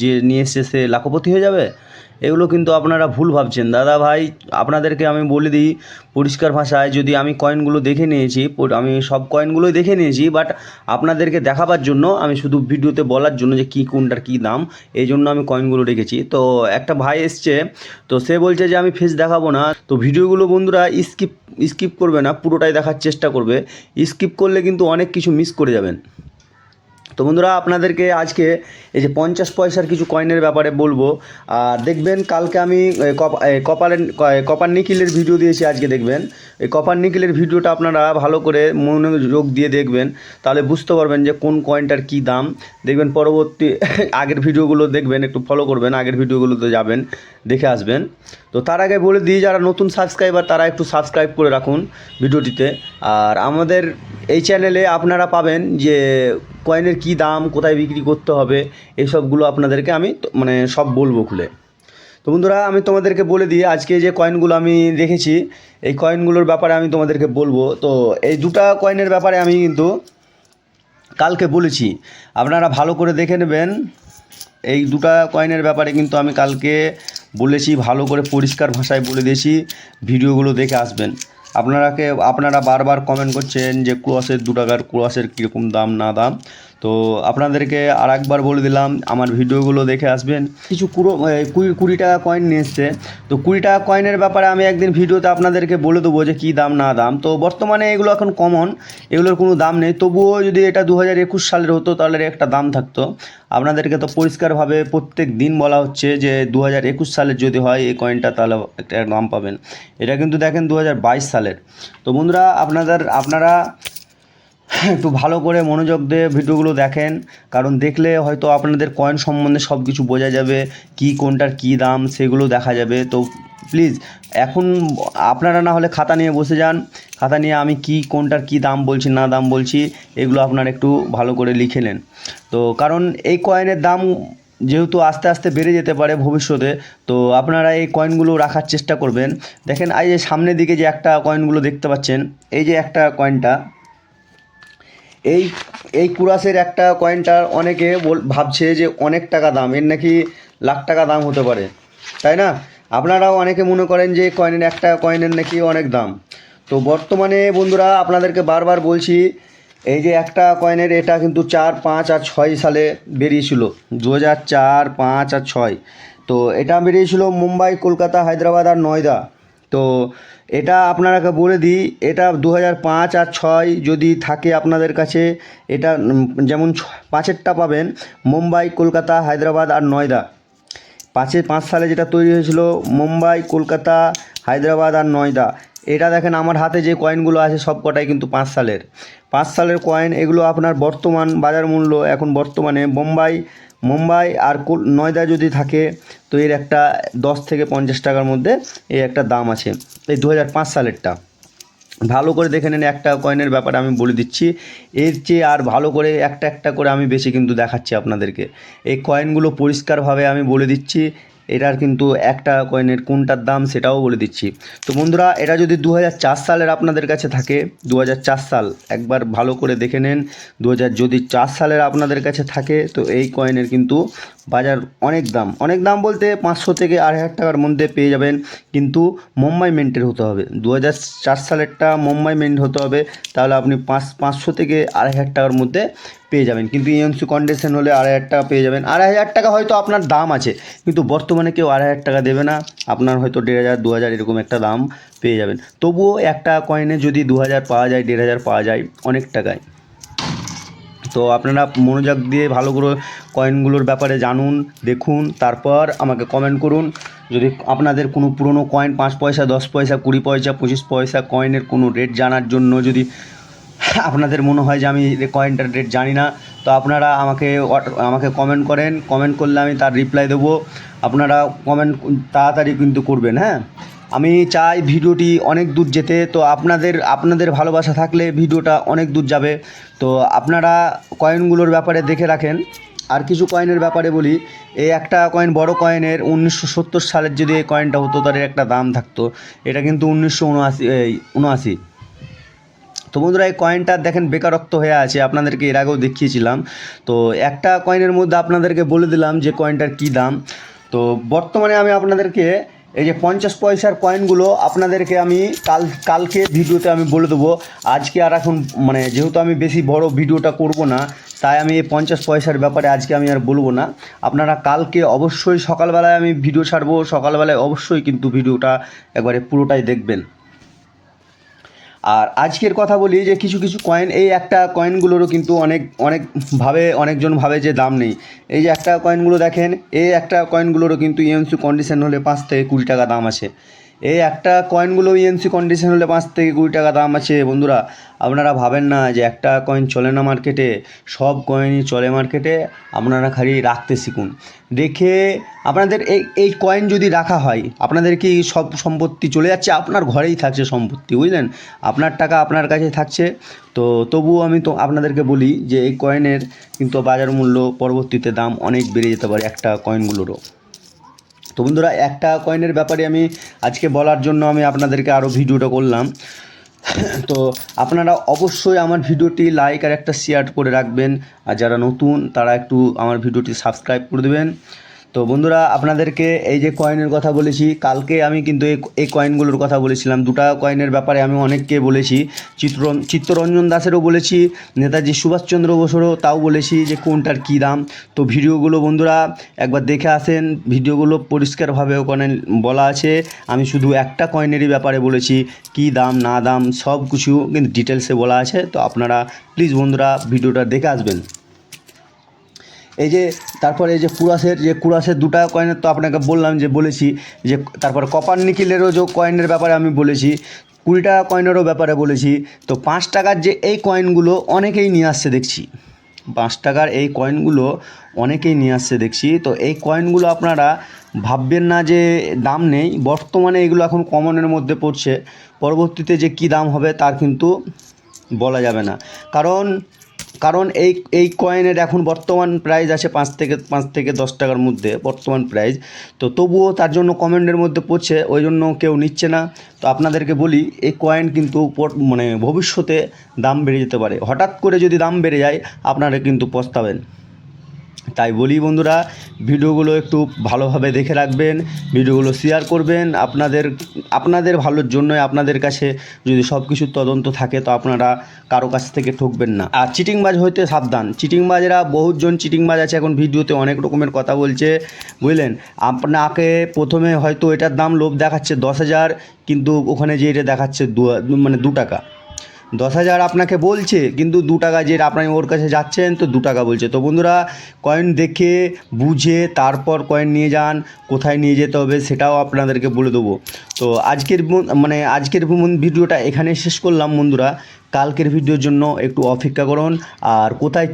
যে নিয়ে এসছে সে লাখপতি হয়ে যাবে? এগুলো কিন্তু আপনারা ভুল ভাবছেন। দাদা ভাই, আপনাদেরকে আমি বলে দিই, পরিষ্কার ভাষায় যদি আমি কয়েনগুলো দেখে নিয়েছি আমি সব কয়েনগুলোই দেখে নিয়েছি বাট আপনাদেরকে দেখাবার জন্য, আমি শুধু ভিডিওতে বলার জন্য যে কী কোনটার কী দাম, এই জন্য আমি কয়েনগুলো রেখেছি। তো একটা ভাই এসছে, তো সে বলছে যে আমি ফেস দেখাবো না। তো ভিডিওগুলো বন্ধুরা স্কিপ স্কিপ করবে না, পুরোটাই দেখার চেষ্টা করবে। স্কিপ করলে কিন্তু অনেক কিছু মিস করে যাবেন। তো বন্ধুরা আপনাদেরকে আজকে এই যে পঞ্চাশ পয়সার কিছু কয়েনের ব্যাপারে বলব। আর দেখবেন কালকে আমি এ, কপ- কপারের কপার নিকিলের ভিডিও দিয়েছি আজকে দেখবেন। এই কপার নিকিলের ভিডিওটা আপনারা ভালো করে মনোযোগ দিয়ে দেখবেন। তাহলে বুঝতে পারবেন যে কোন কয়েনটার কী দাম। দেখবেন পরবর্তী আগের ভিডিওগুলো দেখবেন একটু ফলো করবেন আগের ভিডিওগুলোতে যাবেন দেখে আসবেন। তো তার আগে বলে দিই যারা নতুন সাবস্ক্রাইবার তারা একটু সাবস্ক্রাইব করে রাখুন ভিডিওটিতে আর আমাদের এই চ্যানেলে আপনারা পাবেন যে কয়েনের কী দাম, কোথায় বিক্রি করতে হবে এইসবগুলো আপনাদেরকে আমি মানে সব বলব খুলে। তো বন্ধুরা, আমি তোমাদেরকে বলে দিই, আজকে যে কয়েনগুলো আমি রেখেছি এই কয়েনগুলোর ব্যাপারে আমি তোমাদেরকে বলব। তো এই দুটা কয়েনের ব্যাপারে আমি কিন্তু কালকে বলেছি। আপনারা ভালো করে দেখে নেবেন। এই দুটা কয়েনের ব্যাপারে কিন্তু আমি কালকে বলেছি, ভালো করে পরিষ্কার ভাষায় বলে দিয়েছি। ভিডিওগুলো দেখে আসবেন। আপনারাকে, আপনারা বারবার কমেন্ট করছেন যে ক্রোয়াসের দু টাকার ক্রোয়াসের কীরকম দাম, না দাম। তো আপনাদেরকে আর একবার বলে দিলাম, আমার ভিডিওগুলো দেখে আসবেন। কিছু কুড়ো কুড়ি কুড়ি টাকা কয়েন নিয়ে এসছে। তো কুড়ি টাকা কয়েনের ব্যাপারে আমি একদিন ভিডিওতে আপনাদেরকে বলে দেবো যে কী দাম, না দাম। তো বর্তমানে এগুলো এখন কমন এগুলোর কোনো দাম নেই। তবুও যদি এটা দু হাজার একুশ সালের হতো, তাহলে একটা দাম থাকতো। আপনাদেরকে তো পরিষ্কারভাবে প্রত্যেক দিন বলা হচ্ছে যে দু হাজার একুশ সালের যদি হয়, এই কয়েনটা তাহলে একটা দাম পাবেন। এটা কিন্তু দেখেন দু হাজার বাইশ সালের। তো বন্ধুরা, আপনাদের, আপনারা একটু ভালো করে মনোযোগ দিয়ে ভিডিওগুলো দেখেন। কারণ দেখলে হয়তো আপনাদের কয়েন সম্বন্ধে সব কিছু বোঝা যাবে, কি কোনটার কি দাম সেগুলো দেখা যাবে। তো প্লিজ এখন আপনারা না হলে খাতা নিয়ে বসে যান। খাতা নিয়ে আমি কি কোনটার কি দাম বলছি, না দাম বলছি, এগুলো আপনারা একটু ভালো করে লিখে নেন। তো কারণ এই কয়েনের দাম যেহেতু আস্তে আস্তে বেড়ে যেতে পারে ভবিষ্যতে, তো আপনারা এই কয়েনগুলো রাখার চেষ্টা করবেন। দেখেন, এই যে সামনের দিকে যে একটা কয়েনগুলো দেখতে পাচ্ছেন, এই যে একটা কয়েনটা এই এই কুরাসের একটা কয়েনটার অনেকে বল, ভাবছে যে অনেক টাকা দাম, এর নাকি লাখ টাকা দাম হতে পারে, তাই না? আপনারাও অনেকে মনে করেন যে কয়েনের একটা কয়েনের নাকি অনেক দাম। তো বর্তমানে বন্ধুরা, আপনাদেরকে বারবার বলছি, এই যে একটা কয়েনের এটা কিন্তু চার, পাঁচ আর ছয় সালে বেরিয়েছিল দু হাজার চার, পাঁচ আর ছয়। তো এটা বেরিয়েছিল মুম্বাই, কলকাতা, হায়দ্রাবাদ আর নয়দা। তো এটা আপনারাকে বলে দিই, এটা দু পাঁচ আর ছয় যদি থাকে আপনাদের কাছে, এটা যেমন পাঁচেরটা পাবেন, মুম্বাই, কলকাতা, হায়দ্রাবাদ আর নয়দা পাঁচে পাঁচ সালে যেটা তৈরি হয়েছিল, মুম্বাই, কলকাতা, হায়দ্রাবাদ আর নয়দা এটা দেখেন আমার হাতে যে কয়েনগুলো আছে সব কটাই কিন্তু পাঁচ সালের। পাঁচ সালের কয়েন এগুলো আপনার বর্তমান বাজার মূল্য এখন বর্তমানে বোম্বাই মুম্বাই আর কুল নয়দা যদি থাকে, তো এর একটা দশ থেকে পঞ্চাশ টাকার মধ্যে এর একটা দাম আছে। এই দু হাজার পাঁচ সালেরটা। ভালো করে দেখে নেন, একটা কয়েনের ব্যাপারে আমি বলে দিচ্ছি। এর চেয়ে আর ভালো করে একটা একটা করে আমি বেশি কিন্তু দেখাচ্ছি আপনাদেরকে। এই কয়েনগুলো পরিষ্কারভাবে আমি বলে দিচ্ছি। এটার কিন্তু একটা কয়েনের কোনটার দাম সেটাও বলে দিচ্ছি। তো বন্ধুরা, এটা যদি দু হাজার চার সালের আপনাদের কাছে থাকে দু হাজার চার সাল, একবার ভালো করে দেখে নেন। দু যদি চার সালের আপনাদের কাছে থাকে, তো এই কয়েনের কিন্তু বাজার অনেক দাম। অনেক দাম বলতে পাঁচশো থেকে আড়াই হাজার টাকার মধ্যে পেয়ে যাবেন। কিন্তু মুম্বাই মেন্টের হতে হবে। দু হাজার চার সালেরটা মুম্বাই মেন্ট হতে হবে। তাহলে আপনি পাঁচ, পাঁচশো থেকে আড়াই হাজার টাকার মধ্যে পেয়ে যাবেন। কিন্তু ইএমসি কন্ডিশন হলে আড়াই হাজার টাকা পেয়ে যাবেন। আড়াই হাজার টাকা হয়তো আপনার দাম আছে। কিন্তু বর্তমানে কেউ আড়াই হাজার টাকা দেবে না। আপনার হয়তো দেড় হাজার, দু হাজার এরকম একটা দাম পেয়ে যাবেন। তবুও একটা কয়েনে যদি দু হাজার পাওয়া যায়, দেড় হাজার পাওয়া যায় অনেক টাকায়। তো আপনারা মনোযোগ দিয়ে ভালো করে কয়েনগুলোর ব্যাপারে জানুন, দেখুন, তারপর আমাকে কমেন্ট করুন। যদি আপনাদের কোনো পুরনো কয়েন পাঁচ পয়সা, দশ পয়সা, কুড়ি পয়সা, পঁচিশ পয়সা কয়েনের কোনো রেট জানার জন্য যদি আপনাদের মনে হয় যে আমি কয়েনটার রেট জানি না, তো আপনারা আমাকে আমাকে কমেন্ট করেন। কমেন্ট করলে আমি তার রিপ্লাই দেবো। আপনারা কমেন্ট তাড়াতাড়ি কিন্তু করবেন হ্যাঁ? আমি চাই ভিডিওটি অনেক দূর যেতে। তো আপনাদের আপনাদের ভালোবাসা থাকলে ভিডিওটা অনেক দূর যাবে। তো আপনারা কয়েনগুলোর ব্যাপারে দেখে রাখেন। আর কিছু কয়েনের ব্যাপারে বলি, এই একটা কয়েন বড় কয়েনের উনিশশো সত্তর সালের যদি এই কয়েনটা হতো তার একটা দাম থাকতো। এটা কিন্তু উনিশশো উনআশি উনআশি। তো বন্ধুরা, এই কয়েনটা দেখেন বেকারত্ব হয়ে আছে। আপনাদেরকে এর আগেও দেখিয়েছিলাম। তো একটা কয়েনের মধ্যে আপনাদেরকে বলে দিলাম যে কয়েনটার কী দাম। তো বর্তমানে আমি আপনাদেরকে এই যে পঞ্চাশ পয়সার কয়েনগুলো আপনাদেরকে আমি কাল, কালকে ভিডিওতে আমি বলে দেবো। আজকে আর এখন মানে যেহেতু আমি বেশি বড় ভিডিওটা করব না, তাই আমি এই পঞ্চাশ পয়সার ব্যাপারে আজকে আমি আর বলব না। আপনারা কালকে অবশ্যই সকালবেলায় আমি ভিডিও ছাড়বো, সকালবেলায় অবশ্যই কিন্তু ভিডিওটা একবারে পুরোটাই দেখবেন। আর আজকের কথা বলি যে কিছু কিছু কয়েন এই একটা কয়েনগুলোরও কিন্তু অনেক অনেকভাবে অনেকজন ভাবে যে দাম নেই। এই যে একটা কয়েনগুলো দেখেন, এই একটা কয়েনগুলোরও কিন্তু ইএমসি কন্ডিশন হলে পাঁচ থেকে কুড়ি টাকা দাম আছে। এই একটা কয়েনগুলো ইএমসি কন্ডিশন হলে পাঁচ থেকে কুড়ি টাকা দাম আছে, বন্ধুরা। আপনারা ভাবেন না যে একটা কয়েন চলে না মার্কেটে সব কয়েনই চলে মার্কেটে আপনারা খালি রাখতে শিখুন। রেখে আপনাদের এই এই কয়েন যদি রাখা হয়, আপনাদের কি সব সম্পত্তি চলে যাচ্ছে? আপনার ঘরেই থাকছে সম্পত্তি, বুঝলেন? আপনার টাকা আপনার কাছে থাকছে। তো তবুও আমি তো আপনাদেরকে বলি যে এই কয়েনের কিন্তু বাজার মূল্য পরবর্তীতে দাম অনেক বেড়ে যেতে পারে একটা কয়েনগুলোরও তো বন্ধুরা এক টাকা কয়েনের ব্যাপারে আমি আজকে বলার জন্য আমি আপনাদেরকে আরও ভিডিওটা করলাম। তো আপনারা অবশ্যই আমার ভিডিওটি লাইক আর একটা শেয়ার করে রাখবেন। আর যারা নতুন, তারা একটু আমার ভিডিওটি সাবস্ক্রাইব করে দেবেন। তো বন্ধুরা, আপনাদেরকে এই যে কয়েনের কথা বলেছি, কালকে আমি কিন্তু এই কয়েনগুলোর কথা বলেছিলাম। দুটা কয়েনের ব্যাপারে আমি অনেককে বলেছি। চিত্র চিত্তরঞ্জন দাসেরও বলেছি, নেতাজি সুভাষচন্দ্র বসুরও তাও বলেছি যে কোনটার কী দাম। তো ভিডিওগুলো বন্ধুরা, একবার দেখে আসেন। ভিডিওগুলো পরিষ্কারভাবে ওখানে বলা আছে। আমি শুধু একটা কয়েনেরই ব্যাপারে বলেছি, কী দাম, না দাম সব কিছু কিন্তু ডিটেলসে বলা আছে। তো আপনারা প্লিজ বন্ধুরা, ভিডিওটা দেখে আসবেন। এই যে তারপরে এই যে কুরাসের যে কুরাসের দুটা কয়েনের তো আপনাকে বললাম যে, বলেছি যে, তারপর কপার নিকিলেরও যে কয়েনের ব্যাপারে আমি বলেছি, কুড়ি টাকা কয়েনেরও ব্যাপারে বলেছি, তো পাঁচ টাকার যে এই কয়েনগুলো অনেকেই নিয়ে আসছে দেখছি। পাঁচ টাকার এই কয়েনগুলো অনেকেই নিয়ে আসছে দেখছি, তো এই কয়েনগুলো আপনারা ভাববেন না যে দাম নেই, বর্তমানে এগুলো এখন কমনের মধ্যে পড়ছে, পরবর্তীতে যে কী দাম হবে তার কিন্তু বলা যাবে না। কারণ কারণ এই এই কয়েনের এখন বর্তমান প্রাইস আছে পাঁচ থেকে পাঁচ থেকে দশ টাকার মধ্যে, বর্তমান প্রাইস তো তবুও তার জন্য কমেন্টের মধ্যে পড়ছে, ওই জন্য কেউ নিচ্ছে না। তো আপনাদেরকে বলি, এই কয়েন কিন্তু মানে ভবিষ্যতে দাম বেড়ে যেতে পারে। হঠাৎ করে যদি দাম বেড়ে যায়, আপনারা কিন্তু পস্তাবেন। তাই বলি বন্ধুরা, ভিডিওগুলো একটু ভালোভাবে দেখে রাখবেন, ভিডিওগুলো শেয়ার করবেন। আপনাদের আপনাদের ভালোর জন্যই আপনাদের কাছে যদি সব কিছুর তদন্ত থাকে, তো আপনারা কারও কাছ থেকে ঠকবেন না। আর চিটিংবাজ হইতে সাবধান। চিটিংবাজেরা বহুজন চিটিংবাজ আছে, এখন ভিডিওতে অনেক রকমের কথা বলছে, বুঝলেন? আপনাকে প্রথমে হয়তো এটার দাম লোভ দেখাচ্ছে দশ হাজার, কিন্তু ওখানে যে এটা দেখাচ্ছে দু মানে দু টাকা। দশ হাজার আপনাকে বলছে, কিন্তু দু টাকা যেটা আপনি ওর কাছে যাচ্ছেন, তো দু টাকা বলছে। তো বন্ধুরা কয়েন দেখে, বুঝে, তারপর কয়েন নিয়ে যান, কোথায় নিয়ে যেতে হবে সেটাও আপনাদেরকে বলে দেবো। তো আজকের মানে আজকের ভিডিওটা এখানে শেষ করলাম বন্ধুরা। কালকের ভিডিওর জন্য একটু অপেক্ষা করুন, আর কোথায়